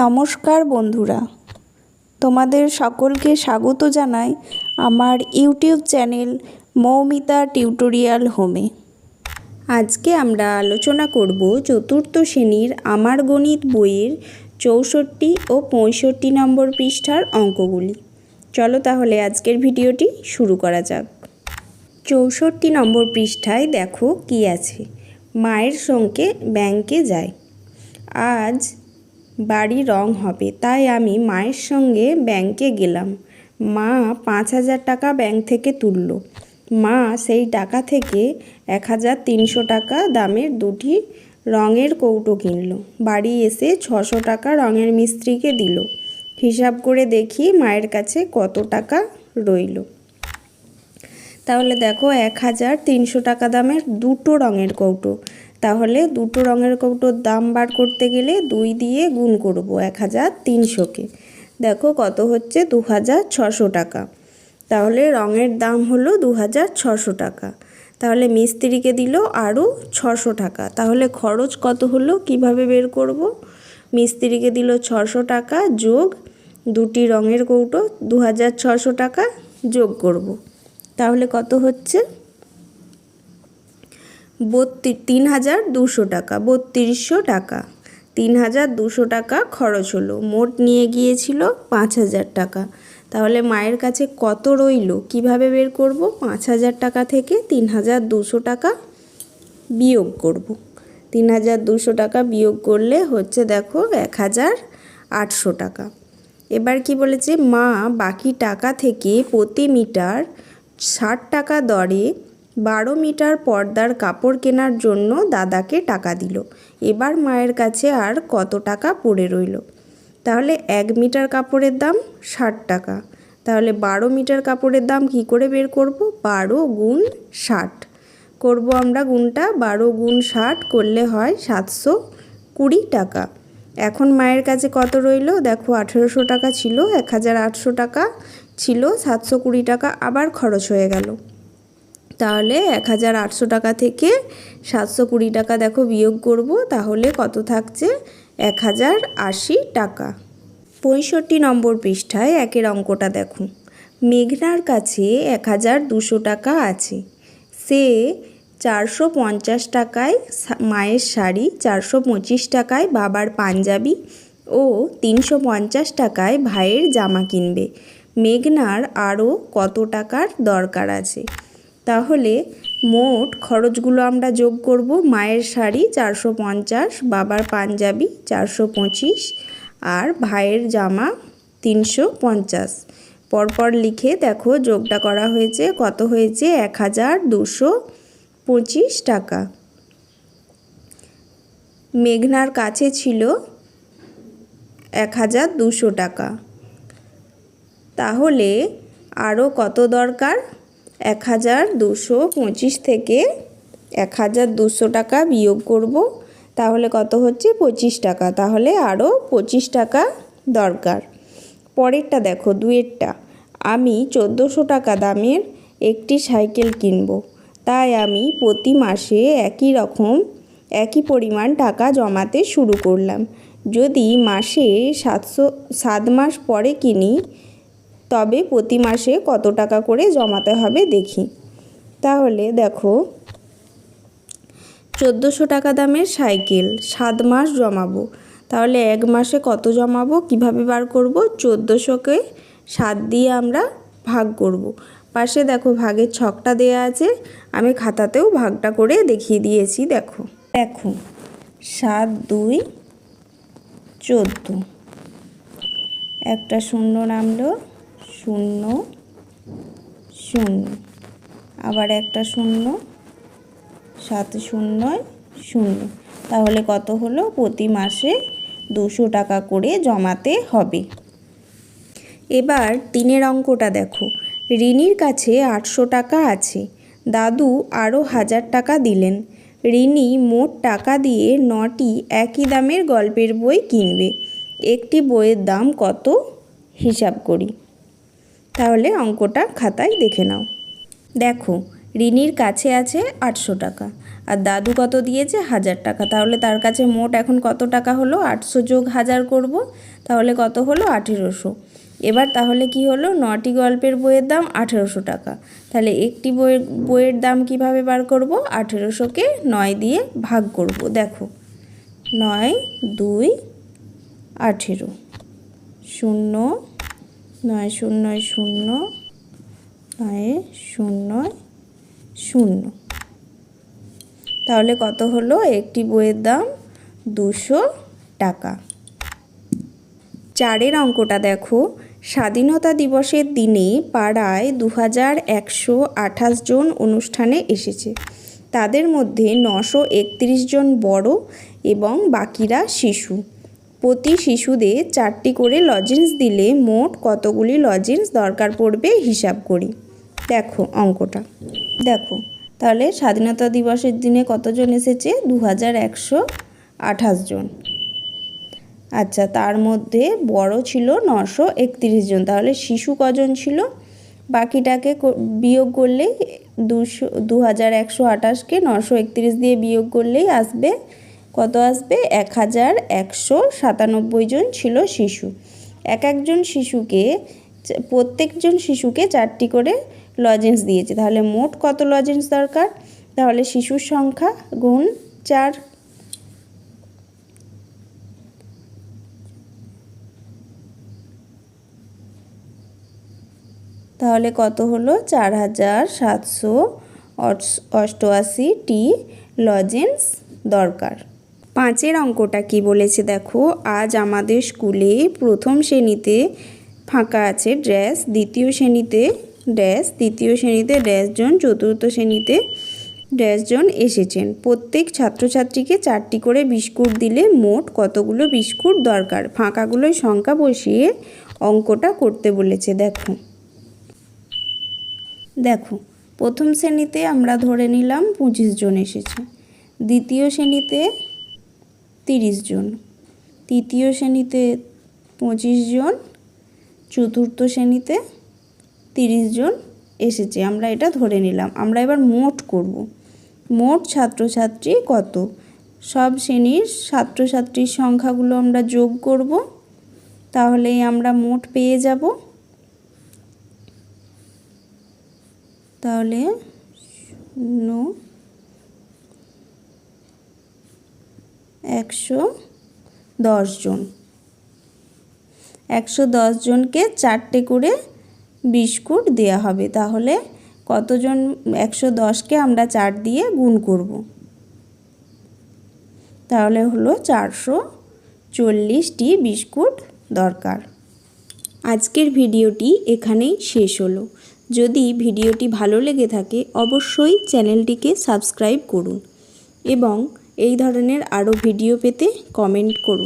নমস্কার বন্ধুরা। তোমাদের সকলকে স্বাগত জানাই আমার ইউটিউব চ্যানেল মৌমিতা টিউটোরিয়াল হোমে। আজকে আমরা আলোচনা করব চতুর্থ শ্রেণির আমার গণিত বইয়ের চৌষট্টি ও পঁয়ষট্টি নম্বর পৃষ্ঠার অঙ্কগুলি। চলো তাহলে আজকের ভিডিওটি শুরু করা যাক। চৌষট্টি নম্বর পৃষ্ঠায় দেখো কি আছে। মায়ের সঙ্গে ব্যাংকে যায়। আজ বাড়ি রং হবে। তাই আমি মায়ের সঙ্গে ব্যাংকে গেলাম। মা পাঁচ হাজার টাকা ব্যাংক থেকে তুলল। মা সেই টাকা থেকে এক হাজার তিনশো টাকা দামের দুটি রঙের কৌটো কিনলো। বাড়ি এসে ছশো টাকা রঙের মিস্ত্রিকে দিল। হিসাব করে দেখি মায়ের কাছে কত টাকা রইল। তাহলে দেখো এক হাজার তিনশো টাকা দামের দুটো রঙের কৌটো। তাহলে দুটো রঙের কৌটোর দাম বার করতে গেলে দুই দিয়ে গুণ করব এক হাজার তিনশোকে দেখো কত হচ্ছে? দু হাজার ছশো টাকা। তাহলে রঙের দাম হলো দু হাজার ছশো টাকা। তাহলে মিস্ত্রিকে দিল আরও ছশো টাকা। তাহলে খরচ কত হলো? কীভাবে বের করব? মিস্ত্রিকে দিল ছশো টাকা যোগ দুটি রঙের কৌটো, দু হাজার ছশো টাকা যোগ করব। তাহলে কত হচ্ছে? বত্রিশ তিন হাজার দুশো টাকা, বত্রিশশো টাকা। তিন হাজার দুশো টাকা খরচ হলো। মোট নিয়ে গিয়েছিল পাঁচ হাজার টাকা। তাহলে মায়ের কাছে কত রইল? কীভাবে বের করব? পাঁচ হাজার টাকা থেকে তিন হাজার দুশো টাকা বিয়োগ করব। তিন হাজার দুশো টাকা বিয়োগ করলে হচ্ছে দেখো এক হাজার আটশো টাকা। এবার কি বলেছে? মা, বাকি টাকা থেকে প্রতি মিটার ষাট টাকা দরে বারো মিটার পর্দার কাপড় কেনার জন্য দাদাকে টাকা দিল। এবার মায়ের কাছে আর কত টাকা পড়ে রইল? তাহলে এক মিটার কাপড়ের দাম ষাট টাকা। তাহলে বারো মিটার কাপড়ের দাম কি করে বের করব? বারো গুণ ষাট। করব আমরা গুণটা? বারো গুণ ষাট করলে হয় সাতশো কুড়ি টাকা। এখন মায়ের কাছে কত রইল? দেখো, আঠেরোশো টাকা ছিল, এক হাজার আটশো টাকা। ছিল সাতশো কুড়ি টাকা আবার খরচ হয়ে গেল। তাহলে এক হাজার আটশো টাকা থেকে সাতশো কুড়ি টাকা দেখো বিয়োগ করব, তাহলে কত থাকছে? এক হাজার আশি টাকা। পঁয়ষট্টি নম্বর পৃষ্ঠায় একের অঙ্কটা দেখো। মেঘনার কাছে এক হাজার দুশো টাকা আছে। সে চারশো পঞ্চাশ টাকায় মায়ের শাড়ি, চারশো পঁচিশ টাকায় বাবার পাঞ্জাবি ও তিনশো পঞ্চাশ টাকায় ভাইয়ের জামা কিনবে। মেঘনার আরও কত টাকার দরকার আছে? তাহলে মোট খরচগুলো আমরা যোগ করব মায়ের শাড়ি চারশো পঞ্চাশ, বাবার পাঞ্জাবি চারশো পঁচিশ আর ভাইয়ের জামা তিনশো পঞ্চাশ। পরপর লিখে দেখো যোগটা করা হয়েছে কত হয়েছে? এক হাজার দুশো পঁচিশ টাকা। মেঘনার কাছে ছিল এক হাজার দুশো টাকা। তাহলে আরও কত দরকার? এক হাজার দুশো পঁচিশ থেকে এক হাজার দুশো টাকা বিয়োগ করব। তাহলে কত হচ্ছে? পঁচিশ টাকা। তাহলে আরও পঁচিশ টাকা দরকার। পরেরটা দেখো দুয়েরটা আমি চোদ্দোশো টাকা দামের একটি সাইকেল কিনব। তাই আমি প্রতি মাসে একই রকম, একই পরিমাণ টাকা জমাতে শুরু করলাম। যদি মাসে সাতশো, সাত মাস পরে কিনি তবে প্রতি মাসে কত টাকা করে জমাতে হবে দেখি। তাহলে দেখো, চোদ্দোশো টাকা দামের সাইকেল, সাত মাস জমাবো। তাহলে এক মাসে কত জমাবো? কীভাবে বার করব? চোদ্দোশোকে সাত দিয়ে আমরা ভাগ করব। পাশে দেখো ভাগের ছকটা দেয়া আছে, আমি খাতাতেও ভাগটা করে দেখিয়ে দিয়েছি, দেখো। দেখো, সাত, দুই, চোদ্দ। একটা শূন্য নামলো শূন্য শূন্য। আবার একটা শূন্য সাত শূন্য শূন্য। তাহলে কত হলো? প্রতি মাসে দুশো টাকা করে জমাতে হবে। এবার তিনের অঙ্কটা দেখো। রিনির কাছে আটশো টাকা আছে। দাদু আরও হাজার টাকা দিলেন। রিনি মোট টাকা দিয়ে নটি একই দামের গল্পের বই কিনবে। একটি বইয়ের দাম কত? হিসাব করি। তাহলে অঙ্কটা খাতায় দেখে নাও। দেখো, রিনির কাছে আছে আটশো টাকা, আর দাদু কত দিয়েছে হাজার টাকা। তাহলে তার কাছে মোট এখন কত টাকা হলো? আটশো যোগ হাজার করব, তাহলে কত হলো? আঠেরোশো। এবার তাহলে কি হলো? নটি গল্পের বইয়ের দাম আঠেরোশো টাকা। তাহলে একটি বইয়ের বইয়ের দাম কীভাবে বার করব? আঠেরোশোকে নয় দিয়ে ভাগ করব। দেখো, নয়, দুই, আঠেরো, শূন্য নয় শূন্য শূন্য, নয় শূন্য শূন্য। তাহলে কত হলো? একটি বইয়ের দাম দুশো টাকা। চারের অঙ্কটা দেখো। স্বাধীনতা দিবসের দিনে পাড়ায় দু হাজার একশো আঠাশ জন অনুষ্ঠানে এসেছে। তাদের মধ্যে নশো জন বড় এবং বাকিরা শিশু। প্রতি শিশুদের চারটি করে লজেন্স দিলে মোট কতগুলি লজেন্স দরকার পড়বে হিসাব করি। দেখো অঙ্কটা। দেখো, তাহলে স্বাধীনতা দিবসের দিনে কতজন এসেছে? দু হাজার একশো আঠাশ জন। আচ্ছা তার মধ্যে বড় ছিল নশো একত্রিশ জন। তাহলে শিশু কজন ছিল? বাকিটাকে বিয়োগ করলেই দুশো দু হাজার একশো আঠাশকে নশো একত্রিশ দিয়ে বিয়োগ করলেই আসবে কত আসবে? এক হাজার একশো সাতানব্বই জন ছিল শিশু। এক একজন শিশুকে, প্রত্যেকজন শিশুকে চারটি করে লজেন্স দিয়েছে। তাহলে মোট কত লজেন্স দরকার? তাহলে শিশুর সংখ্যা গুণ চার। তাহলে কত হলো? চার হাজার সাতশো অষ্টআশিটি লজেন্স দরকার। পাঁচের অঙ্কটা কি বলেছে দেখো? আজ আমাদের স্কুলে প্রথম শ্রেণীতে ফাঁকা আছে ড্রেস দ্বিতীয় শ্রেণীতে ড্রেস তৃতীয় শ্রেণীতে ড্রেস জন, চতুর্থ শ্রেণীতে ড্রেস জন এসেছেন। প্রত্যেক ছাত্রছাত্রীকে চারটি করে বিস্কুট দিলে মোট কতগুলো বিস্কুট দরকার? ফাঁকাগুলোয় সংখ্যা বসিয়ে অঙ্কটা করতে বলেছে, দেখো। দেখো, প্রথম শ্রেণীতে আমরা ধরে নিলাম পঁচিশ জন এসেছে। দ্বিতীয় শ্রেণীতে তিরিশ জন। তৃতীয় শ্রেণীতে পঁচিশ জন, চতুর্থ শ্রেণীতে তিরিশ জন এসেছে। আমরা এটা ধরে নিলাম। আমরা এবার মোট করব। মোট ছাত্রছাত্রী কত? সব শ্রেণির ছাত্রছাত্রীর সংখ্যাগুলো আমরা যোগ করব। তাহলেই আমরা মোট পেয়ে যাব। তাহলে শূন্য একশো দশজন একশো জনকে চারটে করে বিস্কুট দেওয়া হবে। তাহলে কতজন, একশো দশকে আমরা চার দিয়ে গুণ করব। তাহলে হলো চারশো চল্লিশটি বিস্কুট দরকার। আজকের ভিডিওটি এখানেই শেষ হলো। যদি ভিডিওটি ভালো লেগে থাকে, অবশ্যই চ্যানেলটিকে সাবস্ক্রাইব করুন এবং এই ধরনের আরও ভিডিও পেতে কমেন্ট করুন।